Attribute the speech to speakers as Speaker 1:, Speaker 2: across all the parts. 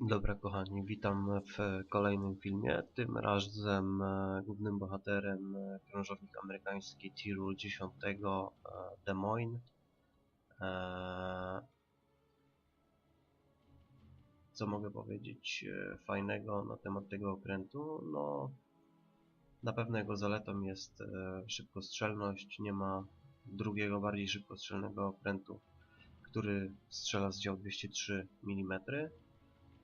Speaker 1: Dobra kochani, witam w kolejnym filmie. Tym razem e, głównym bohaterem e, krążownik amerykański tiru 10 e, Des Moines. Co mogę powiedzieć fajnego na temat tego okrętu? No, na pewno jego zaletą jest szybkostrzelność. Nie ma drugiego bardziej szybkostrzelnego okrętu, który strzela z dział 203 mm.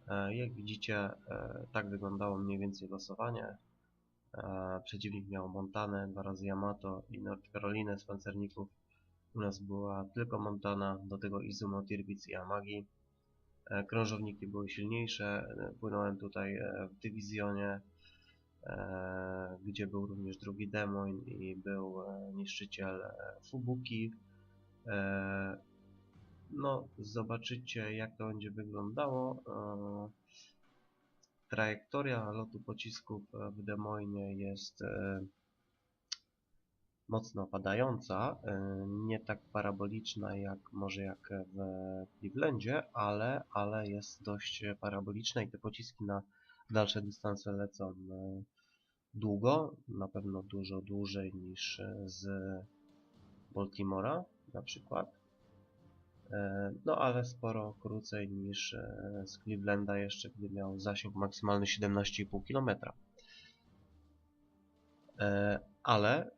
Speaker 1: E, Jak widzicie, e, tak wyglądało mniej więcej losowanie. E, Przeciwnik miał Montanę, dwa razy Yamato i North Carolinę z pancerników. U nas była tylko Montana, do tego Izumo, Tirpitz i Amagi. Krążowniki były silniejsze. Płynąłem tutaj w dywizjonie, gdzie był również drugi Demoin i był niszczyciel Fubuki. No, zobaczycie jak to będzie wyglądało. E, Trajektoria lotu pocisków w Des Moines jest e, mocno opadająca, e, nie tak paraboliczna jak może jak w Clevelandzie, ale, ale jest dość paraboliczna i te pociski na dalsze dystanse lecą długo, na pewno dużo dłużej niż z Baltimora na przykład. E, No ale sporo krócej niż e, z Clevelanda jeszcze, gdy miał zasięg maksymalny 17,5 km. E, Ale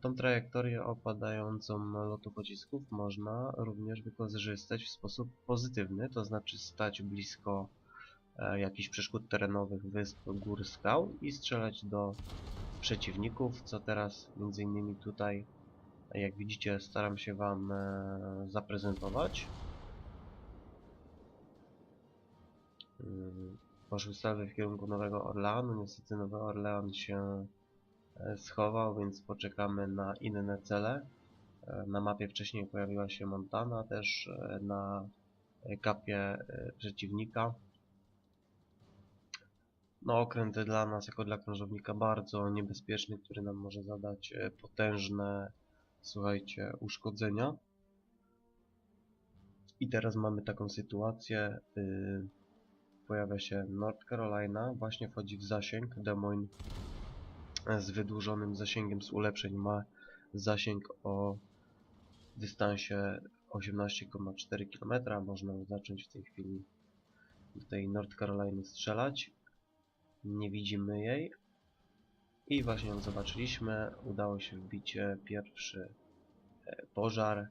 Speaker 1: tą trajektorię opadającą lotu pocisków można również wykorzystać w sposób pozytywny, to znaczy stać blisko jakichś przeszkód terenowych, wysp, gór, skał i strzelać do przeciwników, co teraz między innymi tutaj jak widzicie staram się Wam e, zaprezentować. Ym, Poszły salwy w kierunku Nowego Orleanu. Niestety Nowy Orlean się e, schował, więc poczekamy na inne cele. E, Na mapie wcześniej pojawiła się Montana, też na kapie przeciwnika. No okręt dla nas, jako dla krążownika, bardzo niebezpieczny, który nam może zadać potężne słuchajcie, uszkodzenia. I teraz mamy taką sytuację. Yy, pojawia się North Carolina, właśnie wchodzi w zasięg. Des Moines z wydłużonym zasięgiem z ulepszeń ma zasięg o dystansie 18,4 km. Można zacząć w tej chwili do tej North Caroliny strzelać. Nie widzimy jej, i właśnie ją zobaczyliśmy. Udało się wbić pierwszy e, pożar.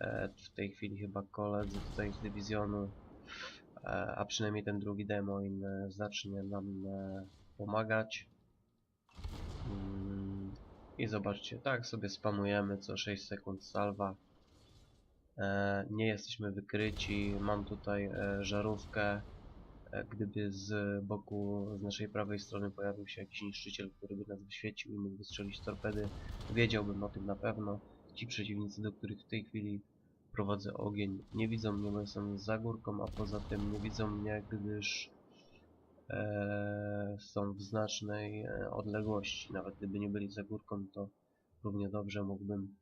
Speaker 1: E, W tej chwili chyba koledzy tutaj z dywizjonu, e, a przynajmniej ten drugi demoin zacznie nam pomagać. Mm, I zobaczcie, tak sobie spamujemy co 6 sekund salwa. Nie jesteśmy wykryci. Mam tutaj żarówkę. Gdyby z boku, z naszej prawej strony pojawił się jakiś niszczyciel, który by nas wyświecił i mógł wystrzelić torpedy, wiedziałbym o tym na pewno. Ci przeciwnicy, do których w tej chwili prowadzę ogień, nie widzą mnie, bo jestem za górką, a poza tym nie widzą mnie, gdyż e, są w znacznej e, odległości. Nawet gdyby nie byli za górką, to równie dobrze mógłbym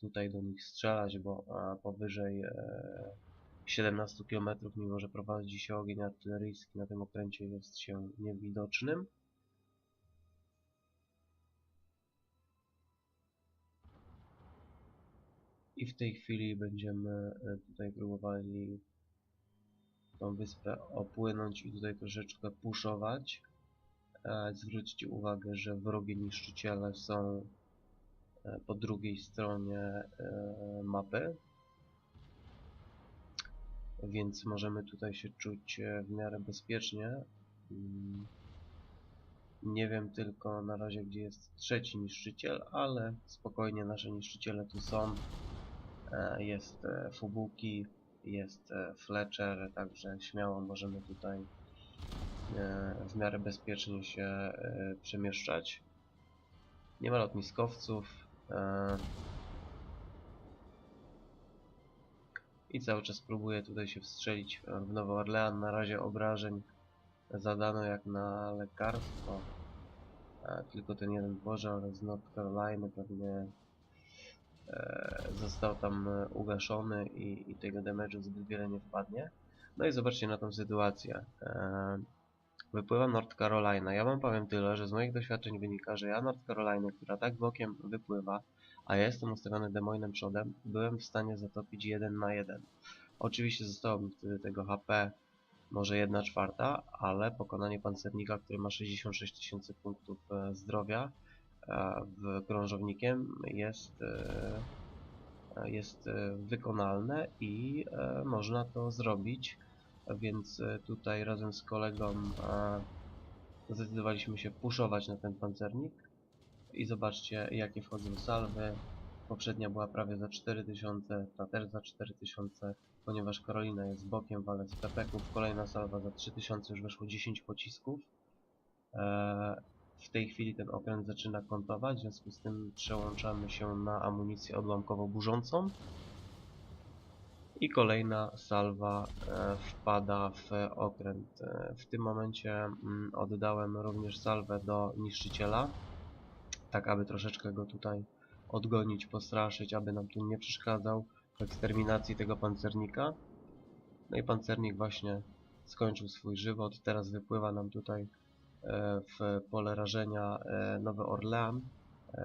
Speaker 1: tutaj do nich strzelać, bo powyżej e, 17 km, mimo że prowadzi się ogień artyleryjski na tym okręcie jest się niewidocznym. I w tej chwili będziemy e, tutaj próbowali tą wyspę opłynąć i tutaj troszeczkę puszować. Zwróćcie uwagę, że wrogie niszczyciele są e, po drugiej stronie e, mapy więc możemy tutaj się czuć e, w miarę bezpiecznie. Mm, Nie wiem tylko na razie gdzie jest trzeci niszczyciel, ale spokojnie nasze niszczyciele tu są. E, Jest e, Fubuki, jest Fletcher, także śmiało możemy tutaj w miarę bezpiecznie się przemieszczać. Nie ma lotniskowców. I cały czas próbuję tutaj się wstrzelić w Nowy Orlean. Na razie obrażeń zadano jak na lekarstwo. E, tylko ten jeden pożar z North Carolina pewnie e, został tam e, ugaszony i, i tego damage'u zbyt wiele nie wpadnie. No i zobaczcie na tą sytuację. E, Wypływa North Carolina. Ja wam powiem tyle, że z moich doświadczeń wynika, że ja North Carolina, która tak bokiem wypływa, a ja jestem ustawiony Demoinem przodem, byłem w stanie zatopić 1 na 1. Oczywiście zostało mi wtedy tego HP może 1 czwarta, ale pokonanie pancernika, który ma 66 tysięcy punktów e, zdrowia e, w krążownikiem jest, e, jest wykonalne i można to zrobić. Więc tutaj razem z kolegą zdecydowaliśmy się puszować na ten pancernik i zobaczcie jakie wchodzą salwy. Poprzednia była prawie za 4000, ta też za 4000 ponieważ Karolina jest bokiem, walec z pepeków, kolejna salwa za 3000 już weszło 10 pocisków. E, w tej chwili ten okręt zaczyna kontować, w związku z tym przełączamy się na amunicję odłamkowo-burzącą i kolejna salwa e, wpada w okręt. E, w tym momencie mm, oddałem również salwę do niszczyciela, tak aby troszeczkę go tutaj odgonić, postraszyć, aby nam tu nie przeszkadzał w eksterminacji tego pancernika. No i pancernik właśnie skończył swój żywot, teraz wypływa nam tutaj e, w pole rażenia Nowy Orlean.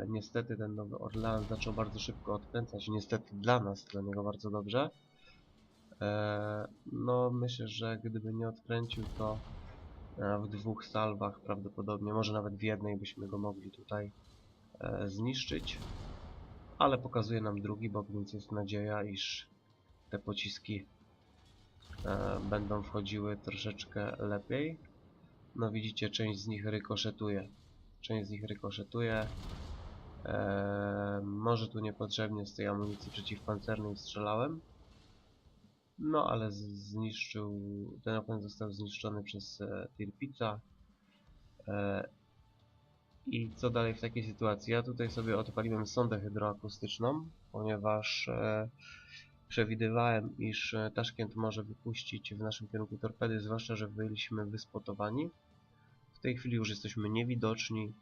Speaker 1: Niestety ten Nowy Orlean zaczął bardzo szybko odkręcać, niestety dla nas, dla niego bardzo dobrze. E, no myślę, że gdyby nie odkręcił to e, w dwóch salwach prawdopodobnie, może nawet w jednej byśmy go mogli tutaj e, zniszczyć. Ale pokazuje nam drugi bok, więc jest nadzieja, iż te pociski będą wchodziły troszeczkę lepiej. No widzicie, część z nich rykoszetuje. Część z nich rykoszetuje. Eee, może tu niepotrzebnie z tej amunicji przeciwpancernej strzelałem. No ale zniszczył, ten okręt został zniszczony przez e, Tirpica. E, I co dalej w takiej sytuacji? Ja tutaj sobie odpaliłem sondę hydroakustyczną, ponieważ e, przewidywałem, iż e, Taszkent może wypuścić w naszym kierunku torpedy, zwłaszcza, że byliśmy wyspotowani. W tej chwili już jesteśmy niewidoczni,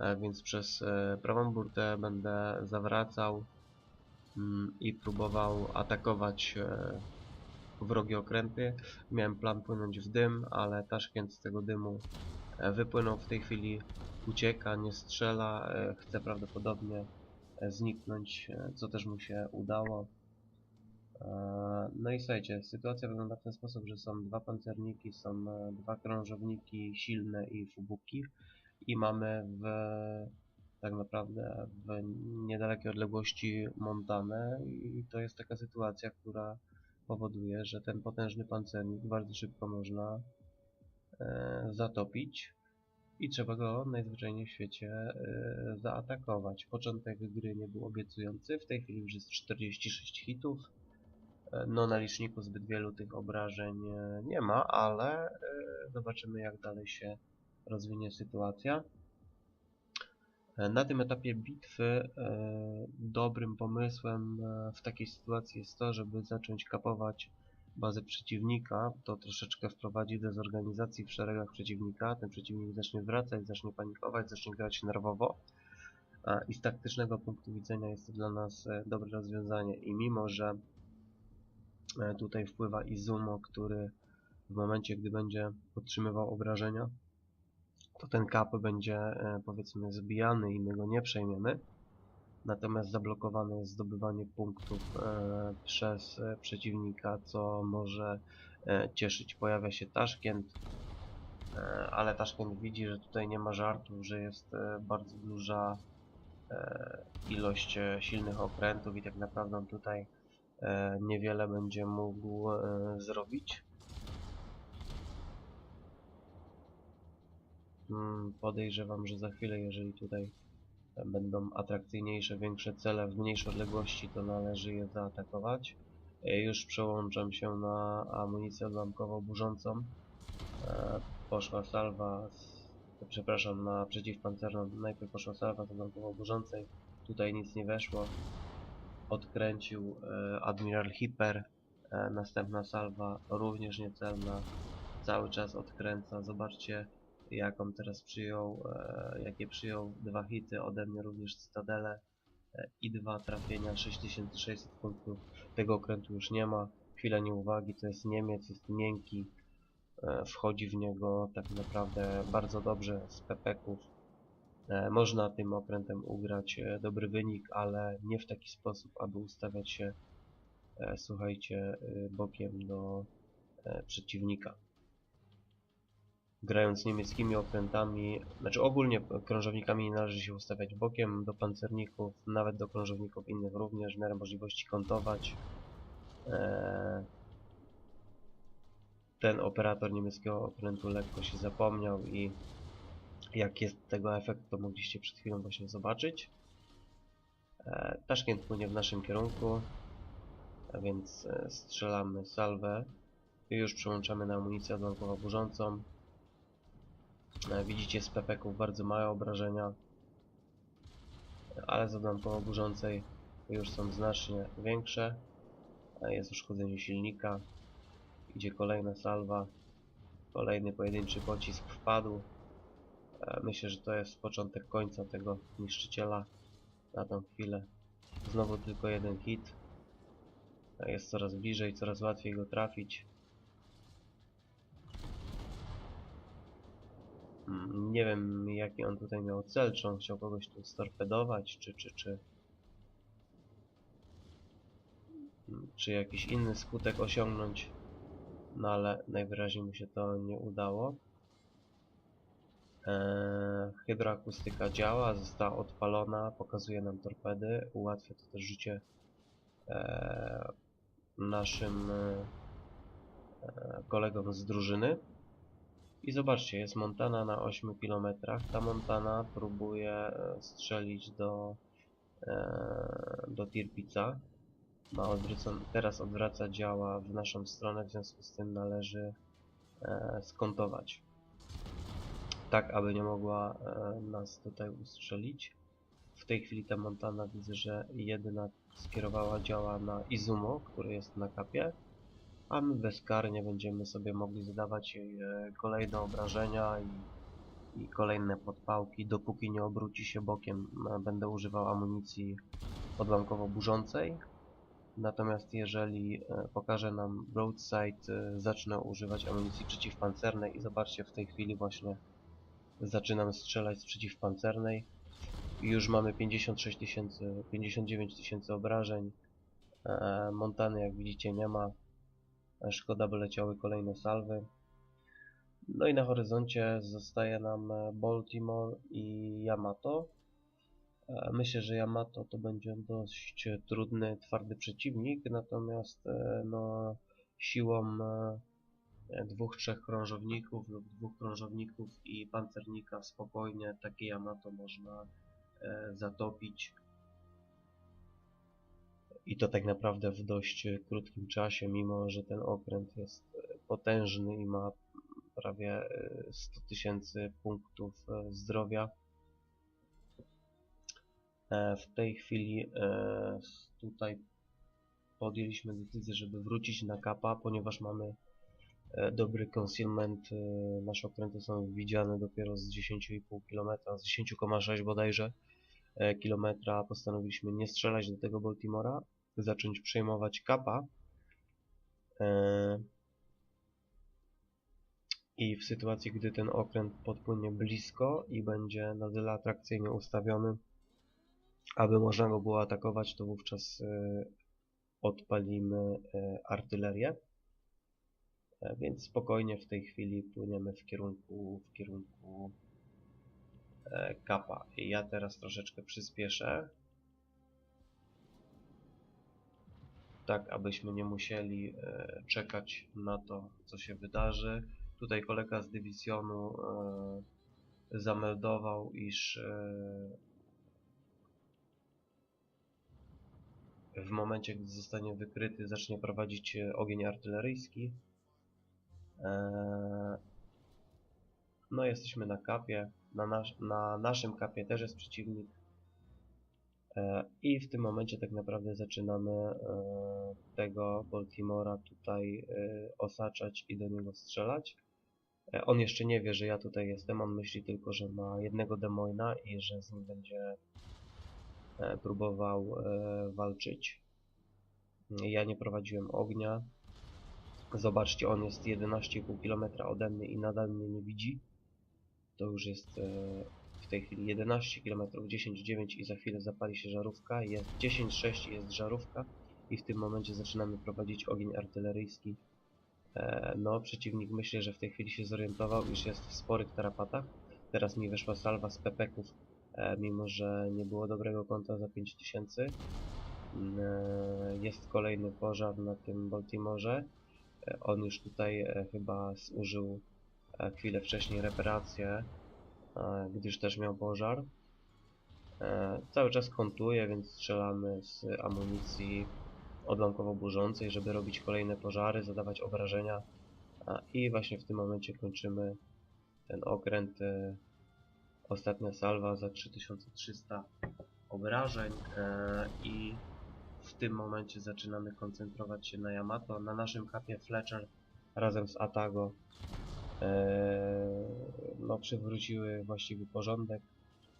Speaker 1: e, więc przez e, prawą burtę będę zawracał Mm, i próbował atakować e, wrogie okręty. Miałem plan płynąć w dym, ale Taszkent z tego dymu wypłynął w tej chwili, ucieka, nie strzela, e, chce prawdopodobnie zniknąć, co też mu się udało. No i słuchajcie, sytuacja wygląda w ten sposób, że są dwa pancerniki, są dwa krążowniki silne i fubuki i mamy w tak naprawdę w niedalekiej odległości Montanę i to jest taka sytuacja, która powoduje, że ten potężny pancernik bardzo szybko można e, zatopić i trzeba go najzwyczajniej w świecie e, zaatakować. Początek gry nie był obiecujący, w tej chwili już jest 46 hitów. E, no na liczniku zbyt wielu tych obrażeń e, nie ma, ale e, zobaczymy jak dalej się rozwinie sytuacja. E, na tym etapie bitwy e, dobrym pomysłem e, w takiej sytuacji jest to, żeby zacząć kapować bazę przeciwnika. To troszeczkę wprowadzi dezorganizacji w szeregach przeciwnika. Ten przeciwnik zacznie wracać, zacznie panikować, zacznie grać nerwowo. I z taktycznego punktu widzenia jest to dla nas dobre rozwiązanie. I mimo, że tutaj wpływa Izumo, który w momencie, gdy będzie otrzymywał obrażenia, to ten kap będzie e, powiedzmy zbijany i my go nie przejmiemy. Natomiast zablokowane jest zdobywanie punktów e, przez e, przeciwnika, co może cieszyć. Pojawia się Taszkent, ale Taszkent widzi, że tutaj nie ma żartów, że jest bardzo duża ilość silnych okrętów i tak naprawdę on tutaj niewiele będzie mógł zrobić. Mm, podejrzewam, że za chwilę, jeżeli tutaj będą atrakcyjniejsze, większe cele w mniejszej odległości, to należy je zaatakować. E, już przełączam się na amunicję odłamkowo-burzącą. E, poszła salwa, z, przepraszam, na przeciwpancerną. Najpierw poszła salwa z odłamkowo-burzącej. Tutaj nic nie weszło. Odkręcił e, Admiral Hipper. Następna salwa również niecelna. Cały czas odkręca. Zobaczcie, jaką teraz przyjął, e, jakie przyjął dwa hity ode mnie również Cytadele e, i dwa trafienia 6600 punktów tego okrętu już nie ma chwila nieuwagi, to jest Niemiec, jest miękki, e, wchodzi w niego tak naprawdę bardzo dobrze z pepeków. Można tym okrętem ugrać dobry wynik, ale nie w taki sposób, aby ustawiać się, słuchajcie, bokiem do przeciwnika. Grając niemieckimi okrętami, znaczy ogólnie krążownikami nie należy się ustawiać bokiem do pancerników, nawet do krążowników innych również, w miarę możliwości kątować. E, Ten operator niemieckiego okrętu lekko się zapomniał i jak jest tego efekt, to mogliście przed chwilą właśnie zobaczyć. E, Taszkent płynie w naszym kierunku, a więc e, strzelamy salwę i już przełączamy na amunicję odłamkowo burzącą. E, Widzicie z pepeków bardzo małe obrażenia, ale z odłamkowo burzącej już są znacznie większe. E, Jest uszkodzenie silnika, idzie kolejna salwa, kolejny pojedynczy pocisk wpadł. E, Myślę, że to jest początek końca tego niszczyciela na tą chwilę. Znowu tylko jeden hit. Jest coraz bliżej, coraz łatwiej go trafić. Nie wiem jaki on tutaj miał cel, czy on chciał kogoś tu storpedować, czy, czy, czy... Mm, Czy jakiś inny skutek osiągnąć. No ale najwyraźniej mu się to nie udało. Eee, hydroakustyka działa, została odpalona, pokazuje nam torpedy, ułatwia to też życie eee, naszym eee, kolegom z drużyny. I zobaczcie, jest Montana na 8 km. Ta Montana próbuje e, strzelić do, e, do Tirpica. Ma teraz odwraca działa w naszą stronę, w związku z tym należy e, skontować. Tak, aby nie mogła nas tutaj ustrzelić. W tej chwili ta Montana widzę, że jedyna skierowała działa na Izumo, który jest na kapie a my bezkarnie będziemy sobie mogli zadawać jej e, kolejne obrażenia i, i kolejne podpałki, dopóki nie obróci się bokiem. Będę używał amunicji odłamkowo burzącej. Natomiast jeżeli e, pokaże nam broadside, e, zacznę używać amunicji przeciwpancernej i zobaczcie, w tej chwili właśnie zaczynam strzelać z przeciwpancernej. Już mamy 56 tysięcy, 59 tysięcy obrażeń. Montany jak widzicie nie ma. Szkoda, by leciały kolejne salwy. No i na horyzoncie zostaje nam e, Baltimore i Yamato. E, Myślę, że Yamato to będzie dość trudny, twardy przeciwnik, natomiast e, no, siłą dwóch, trzech krążowników lub dwóch krążowników i pancernika spokojnie takie Yamato można zatopić. I to tak naprawdę w dość e, krótkim czasie, mimo że ten okręt jest e, potężny i ma prawie e, 100 tysięcy punktów e, zdrowia. E, W tej chwili e, tutaj podjęliśmy decyzję, żeby wrócić na kapa, ponieważ mamy e, dobry concealment. e, Nasze okręty są widziane dopiero z 10,5 km, z 10,6 bodajże e, kilometra. Postanowiliśmy nie strzelać do tego Baltimora, zacząć przejmować kapa. E, I w sytuacji, gdy ten okręt podpłynie blisko i będzie na tyle atrakcyjnie ustawiony, aby można go było atakować, to wówczas e, odpalimy e, artylerię. E, Więc spokojnie w tej chwili płyniemy w kierunku, w kierunku e, kapa. I ja teraz troszeczkę przyspieszę. Tak, abyśmy nie musieli e, czekać na to, co się wydarzy. Tutaj kolega z dywizjonu e, zameldował, iż e, w momencie, gdy zostanie wykryty, zacznie prowadzić e, ogień artyleryjski. E, No, jesteśmy na kapie. Na, nasz, na naszym kapie też jest przeciwnik. E, I w tym momencie tak naprawdę zaczynamy e, tego Baltimora tutaj e, osaczać i do niego strzelać. On jeszcze nie wie, że ja tutaj jestem, on myśli tylko, że ma jednego Demoina i że z nim będzie próbował walczyć. Ja nie prowadziłem ognia, Zobaczcie, on jest 11,5 km ode mnie i nadal mnie nie widzi. To już jest e, w tej chwili 11 km, 10,9 i za chwilę zapali się żarówka. Jest 10,6 i jest żarówka i w tym momencie zaczynamy prowadzić ogień artyleryjski. E, no, przeciwnik myślę, że w tej chwili się zorientował, iż jest w sporych tarapatach. Teraz mi weszła salwa z pepeków, e, mimo że nie było dobrego konta za 5000. Mm, Jest kolejny pożar na tym Baltimorze. On już tutaj chyba zużył chwilę wcześniej reparację, e, gdyż też miał pożar. E, Cały czas kontuje, więc strzelamy z amunicji odłamkowo-burzącej, żeby robić kolejne pożary, zadawać obrażenia. I właśnie w tym momencie kończymy ten okręt. e, Ostatnia salwa za 3300 obrażeń e, i w tym momencie zaczynamy koncentrować się na Yamato. Na naszym kapie Fletcher razem z Atago e, no, przywróciły właściwy porządek.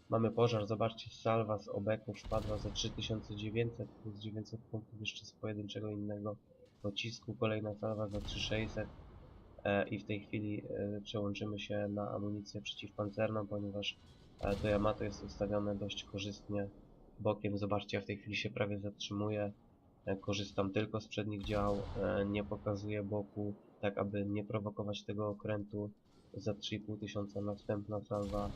Speaker 1: Mamy pożar, zobaczcie, salwa z obeków wpadła za 3900 plus 900 punktów jeszcze z pojedynczego innego pocisku. Kolejna salwa za 3600 e, i w tej chwili e, przełączymy się na amunicję przeciwpancerną, ponieważ to Yamato jest ustawione dość korzystnie bokiem. Zobaczcie, ja w tej chwili się prawie zatrzymuję. Korzystam tylko z przednich dział, nie pokazuję boku, tak aby nie prowokować tego okrętu. Za 3,5 tysiąca następna salwa.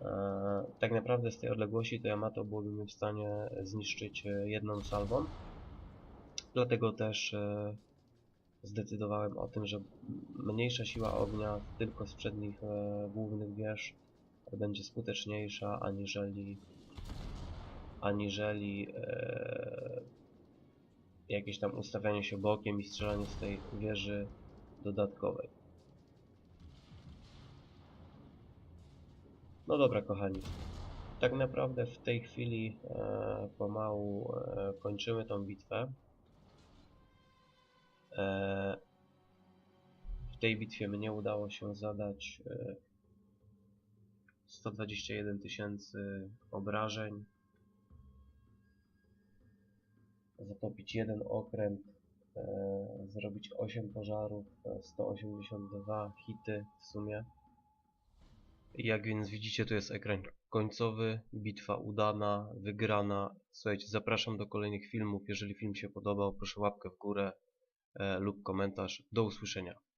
Speaker 1: E, Tak naprawdę z tej odległości to Yamato byłoby w stanie zniszczyć e, jedną salwą. Dlatego też e, zdecydowałem o tym, że mniejsza siła ognia tylko z przednich głównych wież będzie skuteczniejsza aniżeli aniżeli jakieś tam ustawianie się bokiem i strzelanie z tej wieży dodatkowej. No dobra kochani, tak naprawdę w tej chwili e, pomału e, kończymy tą bitwę. E, w tej bitwie mnie udało się zadać e, 121 tysięcy obrażeń, zatopić jeden okręt, e, zrobić 8 pożarów, e, 182 hity w sumie. Jak więc widzicie, to jest ekran końcowy, bitwa udana, wygrana. Słuchajcie, zapraszam do kolejnych filmów. Jeżeli film się podobał, proszę łapkę w górę e, lub komentarz. Do usłyszenia.